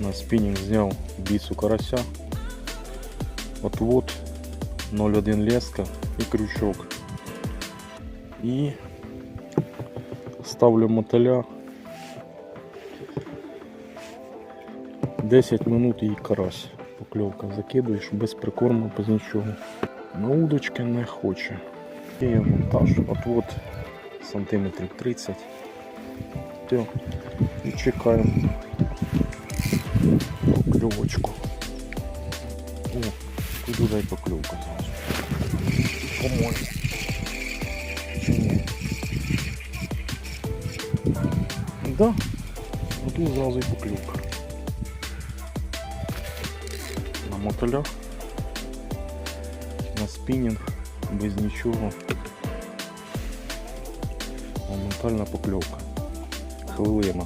На спінінг зняв бісу карася. Отвод 0,1 леска і крючок. І ставлю мотиля. 10 минут і карась. Покльовка закидуєш без прикорму, без нічого. На удочки не хоче. Є монтаж, отвод сантиметрів 30. Все. І чекаємо покльовочку. О, тут дай покльовка зразу. По-моєму. Чи ні? Да. Тут зразу і покльовка. На мотолях. На спінінг, без нічого. Моментальна покльовка. Хвилина.